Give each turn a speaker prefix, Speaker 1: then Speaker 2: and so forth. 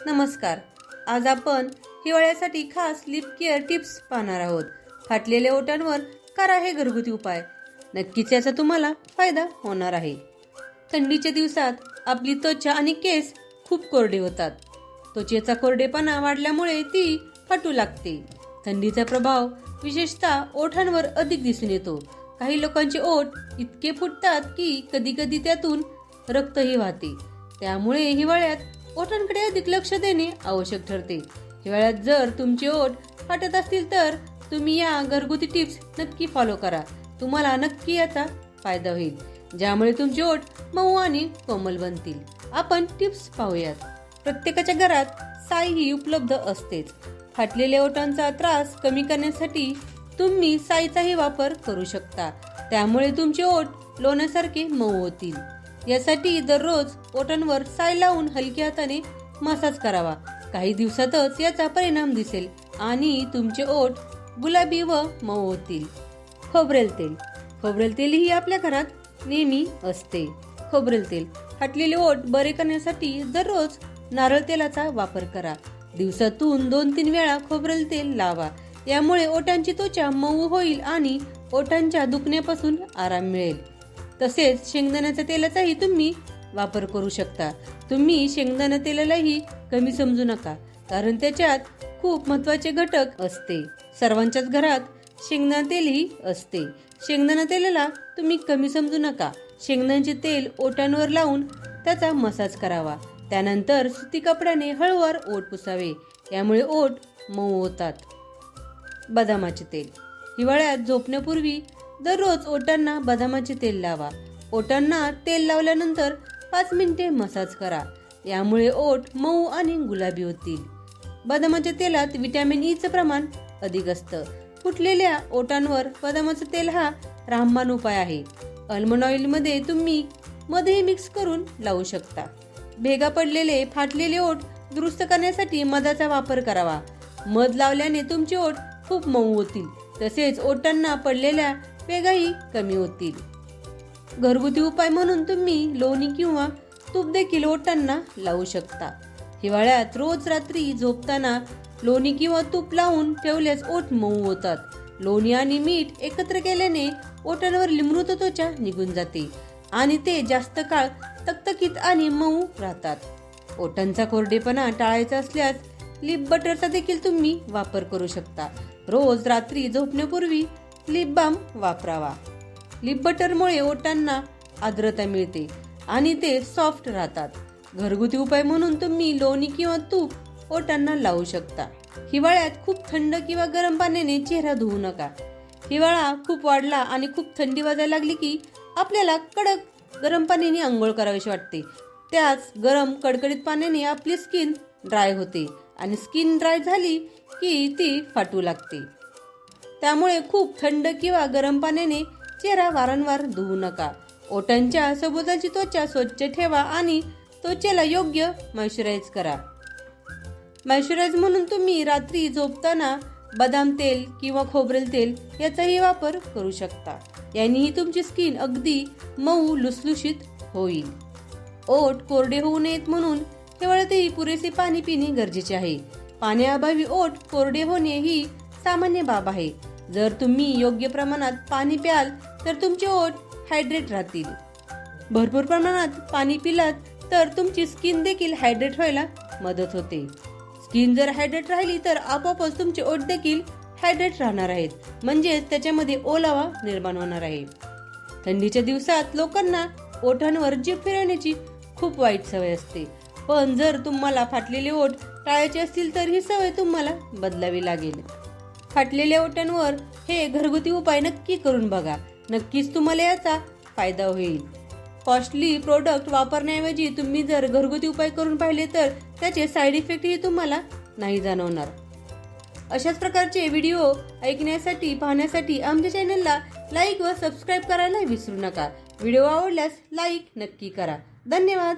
Speaker 1: नमस्कार. आज आपण हिवाळ्यासाठी खास लिप केअर टिप्स पाहणार आहोत. फाटलेल्या ओटांवर करा हे घरगुती उपाय. नक्कीच याचा तुम्हाला फायदा होणार आहे. थंडीच्या दिवसात आपली त्वचा आणि केस खूप कोरडे होतात. त्वचेचा कोरडेपणा वाढल्यामुळे ती फाटू लागते. थंडीचा प्रभाव विशेषतः ओठांवर अधिक दिसून येतो. काही लोकांचे ओठ इतके फुटतात की कधी कधी त्यातून रक्तही वाहते. त्यामुळे हिवाळ्यात ओठांकडे अधिक लक्ष देणे आवश्यक ठरते. हिवाळ्यात जर तुमचे ओठ फाटत असतील तर तुम्ही या घरगुती टिप्स नक्की फॉलो करा. तुम्हाला नक्की याचा फायदा होईल. ज्यामुळे तुमचे ओठ मऊ आणि कोमल बनतील. आपण टिप्स पाहूयात. प्रत्येकाच्या घरात साई ही उपलब्ध असतेच. फाटलेल्या ओठांचा त्रास कमी करण्यासाठी तुम्ही साईचाही वापर करू शकता. त्यामुळे तुमचे ओठ लोण्यासारखे मऊ होतील. यासाठी दररोज ओठांवर साय लावून हलक्या हाताने मसाज करावा. काही दिवसातच याचा परिणाम दिसेल आणि तुमचे ओठ गुलाबी व मऊ होतील. खोबरेल तेल. खोबरेल तेल ही आपल्या घरात नेहमी असते. खोबरेल तेल. फाटलेले ओठ बरे करण्यासाठी दररोज नारळ तेलाचा वापर करा. दिवसातून दोन तीन वेळा खोबरेल तेल लावा. यामुळे ओठांची त्वचा मऊ होईल आणि ओठांच्या दुखण्यापासून आराम मिळेल. तसेच शेंगदाण्याच्या तेलाचाही तुम्ही वापर करू शकता. तुम्ही शेंगदाणा तेलालाही कमी समजू नका कारण त्याच्यात खूप महत्त्वाचे घटक असते. सर्वांच्याच घरात शेंगदाणा तेलही असते. शेंगदाणा तेलाला तुम्ही कमी समजू नका. शेंगदाण्याचे तेल ओटांवर लावून त्याचा मसाज करावा. त्यानंतर सुती कपड्याने हळूवार ओठ पुसावे. यामुळे ओठ मऊ होतात. बदामाचे तेल. हिवाळ्यात झोपण्यापूर्वी दररोज ओटांना बदामाचे तेल लावा. ओटांना तेल लावल्यानंतर पाच मिनिटे मसाज करा. यामुळे ओठ मऊ आणि गुलाबी होतील. बदामाच्या तेलात विटॅमिन ईचं e प्रमाण अधिक असतं. फुटलेल्या ओटांवर बदामाचं तेल हा रामबाण उपाय आहे. अल्मंड ऑइलमध्ये तुम्ही मधही मिक्स करून लावू शकता. भेगा पडलेले फाटलेले ओठ दुरुस्त करण्यासाठी मधाचा वापर करावा. मध लावल्याने तुमचे ओठ खूप मऊ होतील. तसेच ओटांना पडलेल्या भेगाही कमी होतील. घरगुती उपाय म्हणून तुम्ही लोणी किंवा तूप देखील ओटांना लावू शकता. हिवाळ्यात रोज रात्री झोपताना लोणी किंवा तूप लावून ठेवल्यास ओठ मऊ होतात. लोणी आणि मीठ एकत्र केल्याने ओठांवर लिमृत त्वचा निघून जाते आणि ते जास्त काळ तकतकीत आणि मऊ राहतात. ओठांचा कोरडेपणा टाळायचा असल्यास लिप बटरचा देखील तुम्ही वापर करू शकता. रोज रात्री झोपण्यापूर्वी लिप बाम वापरावा. लिप बटरमुळे ओटांना आर्द्रता मिळते आणि ते सॉफ्ट राहतात. घरगुती उपाय म्हणून तुम्ही लोणी किंवा तूप ओटांना लावू शकता. हिवाळ्यात खूप थंड किंवा गरम पाण्याने चेहरा धुवू नका. हिवाळा खूप वाढला आणि खूप थंडी वाजायला लागली की आपल्याला कडक गरम पाण्याने आंघोळ करावीशी वाटते. त्याच गरम कडकडीत पाण्याने आपली स्किन ड्राय होते आणि स्किन ड्राय झाली की ती फाटू लागते. त्यामुळे खूप थंड किंवा गरम पाण्याने चेहरा वारंवार धुवू नका. ओठांच्या सभोवतालची त्वचा स्वच्छ ठेवा आणि त्वचेला योग्य मॉइश्चराईज करा. मॉइश्चराईज म्हणून तुम्ही रात्री झोपताना बदाम तेल किंवा खोबरेल तेल याचाही वापर करू शकता. यांनीही तुमची स्किन अगदी मऊ लुसलुशीत होईल. ओठ कोरडे होऊ नयेत म्हणून हिवाळ्यातही पुरेसे पाणी पिणे गरजेचे आहे. पाण्याअभावी ओठ कोरडे होणे ही सामान्य बाब आहे. जर तुम्ही योग्य प्रमाणात पाणी प्याल तर तुमचे ओठ हायड्रेट राहतील. भरपूर प्रमाणात पाणी पिलात तर तुमची स्किन देखील हायड्रेट व्हायला मदत होते. स्किन जर हायड्रेट राहिली तर आपोआपच तुमचे ओठ देखील हायड्रेट राहणार आहेत. म्हणजेच त्याच्यामध्ये ओलावा निर्माण होणार आहे. थंडीच्या दिवसात लोकांना ओठांवर जीभ फिरवण्याची खूप वाईट सवय असते. पण जर तुम्हाला फाटलेले ओठ टाळायचे असतील तर ही सवय तुम्हाला बदलावी लागेल. फाटलेल्या ओट्यांवर हे घरगुती उपाय नक्की करून बघा. नक्कीच तुम्हाला याचा फायदा होईल. कॉस्टली प्रोडक्ट वापरण्याऐवजी तुम्ही जर घरगुती उपाय करून पाहिले तर त्याचे साईड इफेक्टही तुम्हाला नाही जाणवणार. अशाच प्रकारचे व्हिडिओ ऐकण्यासाठी पाहण्यासाठी आमच्या चॅनलला लाईक व सबस्क्राईब करायला विसरू नका. व्हिडिओ आवडल्यास लाईक नक्की करा. धन्यवाद!